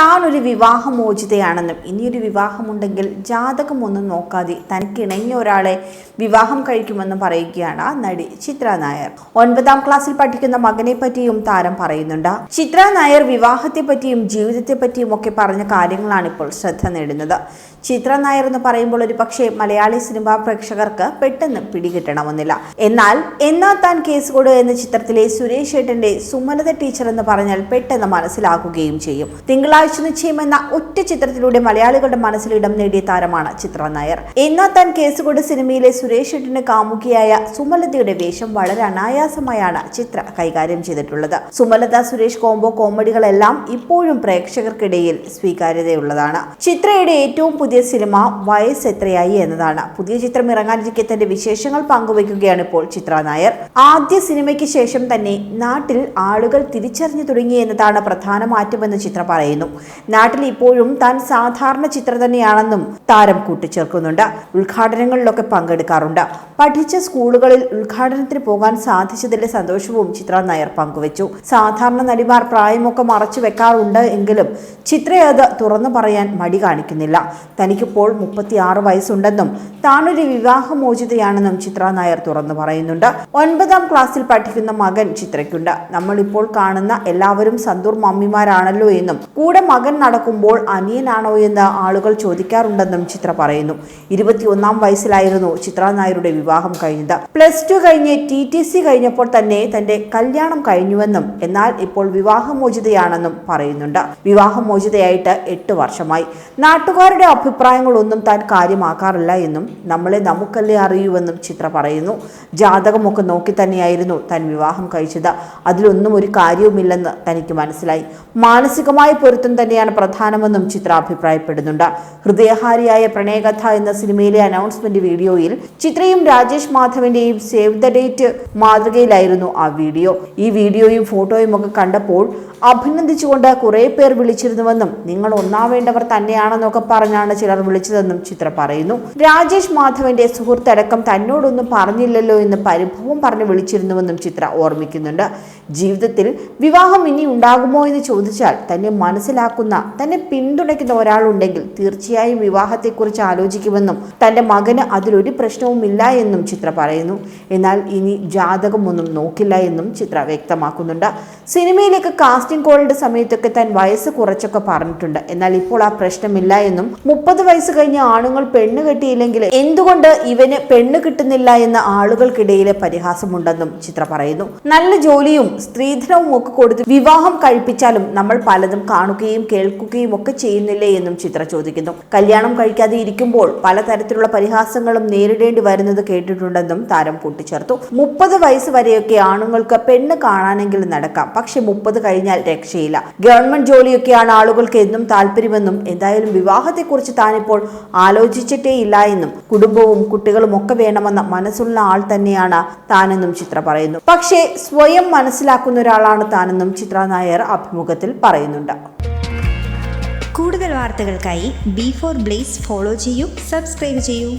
താൻ ഒരു വിവാഹമോചിതയാണെന്നും ഇനിയൊരു വിവാഹമുണ്ടെങ്കിൽ ജാതകമൊന്നും നോക്കാതെ തനിക്ക് ഇണങ്ങിയ ഒരാളെ വിവാഹം കഴിക്കുമെന്നും പറയുകയാണ് നടി ചിത്ര നായർ. ഒൻപതാം ക്ലാസ്സിൽ പഠിക്കുന്ന മകനെ പറ്റിയും താരം പറയുന്നുണ്ട്. ചിത്ര നായർ വിവാഹത്തെ പറ്റിയും ജീവിതത്തെ പറ്റിയും ഒക്കെ പറഞ്ഞ കാര്യങ്ങളാണ് ഇപ്പോൾ ശ്രദ്ധ നേടുന്നത്. ചിത്ര നായർ എന്ന് പറയുമ്പോൾ ഒരു പക്ഷേ മലയാളി സിനിമാ പ്രേക്ഷകർക്ക് പെട്ടെന്ന് പിടികിട്ടണമെന്നില്ല. എന്നാൽ എന്നാ താൻ കേസ് കൊടു എന്ന ചിത്രത്തിലെ സുരേഷ് ഏട്ടന്റെ സുമലത ടീച്ചർ എന്ന് പറഞ്ഞാൽ പെട്ടെന്ന് മനസ്സിലാക്കുകയും ചെയ്യും. തിങ്കളാഴ്ച നിശ്ചയം എന്ന ഒറ്റ ചിത്രത്തിലൂടെ മലയാളികളുടെ മനസ്സിൽ ഇടം നേടിയ താരമാണ് ചിത്ര നായർ. എന്നാ താൻ കേസ് കൊടു സിനിമയിലെ സുരേഷ് ഏട്ടന്റെ കാമുകിയായ സുമലതയുടെ വേഷം വളരെ അനായാസമായാണ് ചിത്ര കൈകാര്യം ചെയ്തിട്ടുള്ളത്. സുമലത സുരേഷ് കോംബോ കോമഡികളെല്ലാം ഇപ്പോഴും പ്രേക്ഷകർക്കിടയിൽ സ്വീകാര്യതയുള്ളതാണ്. ചിത്രയുടെ ഏറ്റവും പുതിയ സിനിമ വയസ്സ് എത്രയായി എന്നതാണ്. പുതിയ ചിത്രം ഇറങ്ങാനിരിക്കെ തന്റെ വിശേഷങ്ങൾ പങ്കുവയ്ക്കുകയാണ് ഇപ്പോൾ ചിത്ര നായർ. ആദ്യ സിനിമയ്ക്ക് ശേഷം തന്നെ നാട്ടിൽ ആളുകൾ തിരിച്ചറിഞ്ഞു തുടങ്ങി എന്നതാണ് പ്രധാന മാറ്റമെന്ന് ചിത്ര പറയുന്നു. നാട്ടിൽ ഇപ്പോഴും താൻ സാധാരണ ചിത്ര തന്നെയാണെന്നും താരം കൂട്ടിച്ചേർക്കുന്നുണ്ട്. ഉദ്ഘാടനങ്ങളിലൊക്കെ പങ്കെടുക്കാറുണ്ട്. പഠിച്ച സ്കൂളുകളിൽ ഉദ്ഘാടനത്തിന് പോകാൻ സാധിച്ചതിന്റെ സന്തോഷവും ചിത്ര നായർ പങ്കുവച്ചു. സാധാരണ നടിമാർ പ്രായമൊക്കെ മറച്ചു വെക്കാറുണ്ട് എങ്കിലും ചിത്ര അത് തുറന്നു പറയാൻ മടി കാണിക്കുന്നില്ല. തനിക്കിപ്പോൾ മുപ്പത്തിയാറ് വയസ്സുണ്ടെന്നും താനൊരു വിവാഹമോചിതയാണെന്നും ചിത്ര നായർ തുറന്നു പറയുന്നുണ്ട്. ഒൻപതാം ക്ലാസ്സിൽ പഠിക്കുന്ന മകൻ ചിത്രയ്ക്കുണ്ട്. നമ്മളിപ്പോൾ കാണുന്ന എല്ലാവരും സന്തൂർ മമ്മിമാരാണല്ലോ എന്നും കൂടെ മകൻ നടക്കുമ്പോൾ അനിയനാണോ എന്ന് ആളുകൾ ചോദിക്കാറുണ്ടെന്നും ചിത്ര പറയുന്നു. ഇരുപത്തിയൊന്നാം വയസ്സിലായിരുന്നു ചിത്ര നായരുടെ വിവാഹം കഴിഞ്ഞത്. പ്ലസ് ടു കഴിഞ്ഞ് ടി ടി സി കഴിഞ്ഞപ്പോൾ തന്നെ തന്റെ കല്യാണം കഴിഞ്ഞുവെന്നും എന്നാൽ ഇപ്പോൾ വിവാഹമോചിതയാണെന്നും പറയുന്നുണ്ട്. വിവാഹമോചിതയായിട്ട് എട്ട് വർഷമായി. നാട്ടുകാരുടെ അഭിപ്രായങ്ങളൊന്നും താൻ കാര്യമാക്കാറില്ല എന്നും നമ്മളെ നമുക്കല്ലേ അറിയൂവെന്നും ചിത്ര പറയുന്നു. ജാതകമൊക്കെ നോക്കി തന്നെയായിരുന്നു താൻ വിവാഹം കഴിച്ചത്. അതിലൊന്നും ഒരു കാര്യവുമില്ലെന്ന് തനിക്ക് മനസ്സിലായി. മാനസികമായ പൊരുത്തം തന്നെയാണ് പ്രധാനമെന്നും ചിത്ര അഭിപ്രായപ്പെടുന്നുണ്ട്. ഹൃദയഹാരിയായ പ്രണയകഥ എന്ന സിനിമയിലെ അനൗൺസ്മെന്റ് വീഡിയോയിൽ ചിത്രയും രാജേഷ് മാധവന്റെയും സേവ് ദ ഡേറ്റ് മാതൃകയിലായിരുന്നു ആ വീഡിയോ. ഈ വീഡിയോയും ഫോട്ടോയും ഒക്കെ കണ്ടപ്പോൾ അഭിനന്ദിച്ചുകൊണ്ട് കുറേ പേർ വിളിച്ചിരുന്നുവെന്നും നിങ്ങൾ ഒന്നാവേണ്ടവർ തന്നെയാണെന്നൊക്കെ പറഞ്ഞാണ് ചിലർ വിളിച്ചതെന്നും ചിത്ര പറയുന്നു. രാജേഷ് മാധവന്റെ സുഹൃത്തടക്കം തന്നോടൊന്നും പറഞ്ഞില്ലല്ലോ എന്ന് പരിഭവം പറഞ്ഞ് വിളിച്ചിരുന്നുവെന്നും ചിത്ര ഓർമ്മിക്കുന്നുണ്ട്. ജീവിതത്തിൽ വിവാഹം ഇനി ഉണ്ടാകുമോ എന്ന് ചോദിച്ചാൽ തന്നെ മനസ്സിലാക്കുന്ന തന്നെ പിന്തുണയ്ക്കുന്ന ഒരാളുണ്ടെങ്കിൽ തീർച്ചയായും വിവാഹത്തെക്കുറിച്ച് ആലോചിക്കുമെന്നും തന്റെ മകന് അതിലൊരു പ്രശ്നവുമില്ല എന്നും ചിത്ര പറയുന്നു. എന്നാൽ ഇനി ജാതകമൊന്നും നോക്കില്ല എന്നും ചിത്ര വ്യക്തമാക്കുന്നുണ്ട്. സിനിമയിലേക്ക് കാസ്റ്റിംഗ് കോളിന്റെ സമയത്തൊക്കെ താൻ വയസ്സ് കുറച്ചൊക്കെ പറഞ്ഞിട്ടുണ്ട്. എന്നാൽ ഇപ്പോൾ ആ പ്രശ്നമില്ല എന്നും മുപ്പത് വയസ്സ് കഴിഞ്ഞ ആണുങ്ങൾ പെണ്ണ് കെട്ടിയില്ലെങ്കിൽ എന്തുകൊണ്ട് ഇവന് പെണ്ണ് കിട്ടുന്നില്ല എന്ന ആളുകൾക്കിടയിലെ പരിഹാസമുണ്ടെന്നും ചിത്ര പറയുന്നു. നല്ല ജോലിയും സ്ത്രീധനവും ഒക്കെ കൊടുത്ത് വിവാഹം കഴിപ്പിച്ചാലും നമ്മൾ പലതും കാണുകയും കേൾക്കുകയും ഒക്കെ ചെയ്യുന്നില്ലേ എന്നും ചിത്ര ചോദിക്കുന്നു. കല്യാണം കഴിക്കാതെ ഇരിക്കുമ്പോൾ പലതരത്തിലുള്ള പരിഹാസങ്ങളും നേരിടേണ്ടി വരുന്നത് കേട്ടിട്ടുണ്ടെന്നും താരം കൂട്ടിച്ചേർത്തു. മുപ്പത് വയസ്സ് വരെയൊക്കെ ആണുങ്ങൾക്ക് പെണ്ണ് കാണാനെങ്കിലും നടക്കാം. പക്ഷെ മുപ്പത് കഴിഞ്ഞാൽ രക്ഷയില്ല. ഗവൺമെന്റ് ജോലിയൊക്കെയാണ് ആളുകൾക്ക് എന്നും താല്പര്യമെന്നും എന്തായാലും വിവാഹത്തെക്കുറിച്ച് താനിപ്പോൾ ആലോചിച്ചിട്ടേ ഇല്ല എന്നും കുടുംബവും കുട്ടികളും ഒക്കെ വേണമെന്ന മനസ്സുള്ള ആൾ തന്നെയാണ് താനെന്നും ചിത്ര പറയുന്നു. പക്ഷേ സ്വയം മനസ്സിലാക്കുന്ന ഒരാളാണ് താനെന്നും ചിത്ര നായർ അഭിമുഖത്തിൽ പറയുന്നുണ്ട്. കൂടുതൽ വാർത്തകൾക്കായി ബി ഫോർ ബ്ലേസ് ഫോളോ ചെയ്യൂ സബ്സ്ക്രൈബ് ചെയ്യൂ.